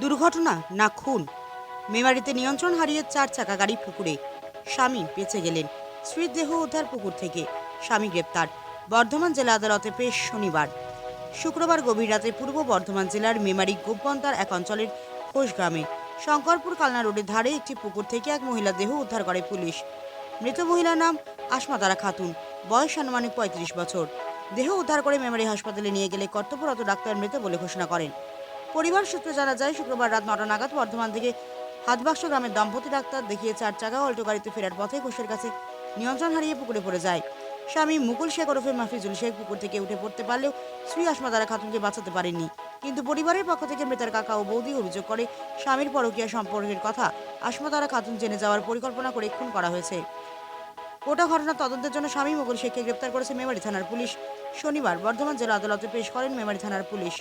দুর্ঘটনা, না খুন। মেমারিতে নিয়ন্ত্রণ হারিয়ে চার চাকা গাড়ি পুকুরে। স্বামী বেঁচে গেলেন। স্ত্রীর দেহ উদ্ধার পুকুর থেকে। স্বামী গ্রেপ্তার। বর্ধমান জেলা আদালতে পেশ শনিবার। শুক্রবার গভীর রাতে পূর্ব বর্ধমান জেলার মেমারি গোপবন্তার এক অঞ্চলের খোশ গ্রামে শঙ্করপুর কালনা রোডের ধারে একটি পুকুর থেকে এক মহিলা দেহ উদ্ধার করে পুলিশ। মৃত মহিলার নাম আসমতারা খাতুন। বয়স আনুমানিক পঁয়ত্রিশ বছর। দেহ উদ্ধার করে মেমারি হাসপাতালে নিয়ে গেলে কর্তব্যরত ডাক্তার মৃত বলে ঘোষণা করেন। পরিবার সূত্রে জানা যায়, শুক্রবার রাত নটা নাগাদ বর্ধমান থেকে হাতবাক্স গ্রামের দম্পতি ডাক্তার দেখিয়ে চার চাকা অল্টো গাড়িতে ফেরার পথে ঘোষের কাছে নিয়ন্ত্রণ হারিয়ে পুকুরে পড়ে যায়। স্বামী মুকুল শেখ ওরফে মাফিজুল শেখ পুকুর থেকে উঠে পড়তে পারলেও স্ত্রী আসমাদারা খাতুনকে বাঁচাতে পারেননি। কিন্তু পরিবারের পক্ষ থেকে মৃতের কাকা ও বৌদি অভিযোগ করে, স্বামীর পরকীয়া সম্পর্কের কথা আসমাদারা খাতুন জেনে যাওয়ার পরিকল্পনা করে খুন করা হয়েছে। গোটা ঘটনা তদন্তের জন্য স্বামী মুকুল শেখকে গ্রেপ্তার করেছে মেমারি থানার পুলিশ। শনিবার বর্ধমান জেলা আদালতে পেশ করেন মেমারি থানার পুলিশ।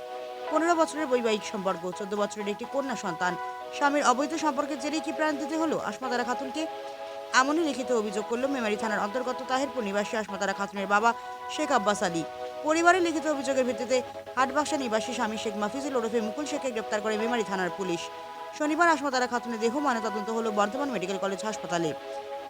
পনেরো বছরের বৈবাহিক সম্পর্ক, চোদ্দ বছরের একটি কন্যা সন্তান। স্বামীর অবৈধ সম্পর্কের জেরেই কি প্রাণ দিতে হলো আসমাতারা খাতুনকে? এমনই লিখিত অভিযোগ করল মেমারি থানার অন্তর্গত তাহিরপুর নিবাসী আসমাতারা খাতুনের বাবা শেখ আব্বাস আলী। পরিবারের লিখিত অভিযোগের ভিত্তিতে হাটবাক্সা নিবাসী স্বামী শেখ মাফিজুল ওরফে মুকুল শেখকে গ্রেপ্তার করে মেমারি থানার পুলিশ। শনিবার আসমাতারা খাতুনের দেহ ময়নাতদন্ত হলো বর্ধমান মেডিকেল কলেজ হাসপাতালে।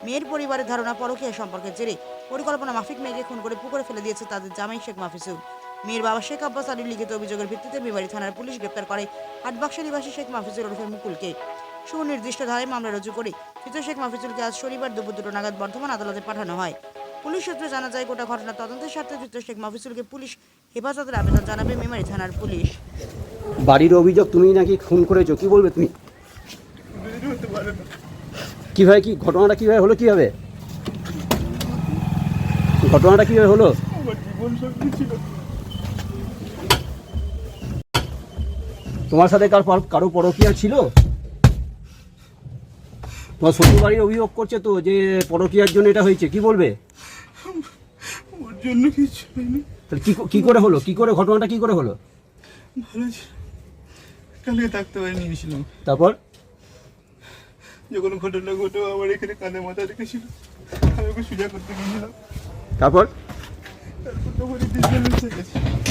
মেয়ের পরিবারের ধারণা পরকীয়া সম্পর্কের জেরে পরিকল্পনা মাফিক মেয়েকে খুন করে পুকুরে ফেলে দিয়েছে তাদের জামাই শেখ মাফিজুল মেয়ের বাবা শেখ আব্বাস আলীর লিখিত অভিযোগের ভিত্তিতে মেমারি থানার পুলিশ গ্রেপ্তার করে হাটবাক্সা নিবাসী শেখ মাফিজুল ওরফে মুকুলকে। সুনির্দিষ্ট ধারায় মামলা রুজু করে ধৃত শেখ মাফিজুলকে আজ শনিবার দুপুর দুটো নাগাদ বর্ধমান আদালতে পাঠানো হয়। পুলিশ সূত্রে জানা যায়, গোটা ঘটনা তদন্তের স্বার্থে ধৃত শেখ মাফিজুলকে পুলিশ হেফাজতের আবেদন জানাবে মেমারি থানার পুলিশ। বাড়ির অভিযোগ তুমি নাকি খুন করেছ? কি বলবে তুমি? কীভাবে কি, ঘটনাটা কীভাবে হলো কীভাবে? ঘটনাটা কীভাবে হলো? জীবন সঙ্গী ছিল তোমার সাথে কার কারও পরকিয়া ছিল? তোমার শ্বশুর বাড়ির অভিযোগ করছে তো যে পরকিয়ার জন্য এটা হয়েছে কি বলবে? ওর জন্য কিছু হয়নি। তাহলে কি ক- করে হলো? কি করে ঘটনাটা কি করে হলো? ভালো ছিল। কালকে থাকতে পারি নিয়েছিলাম। তারপর? যখন ঘটনা ঘটো আমার এখানে কাঁধে মাথা রেখেছিল। আমি ওকে সোজা করতে গিয়েছিলাম। তারপর? তারপর তখন গেছে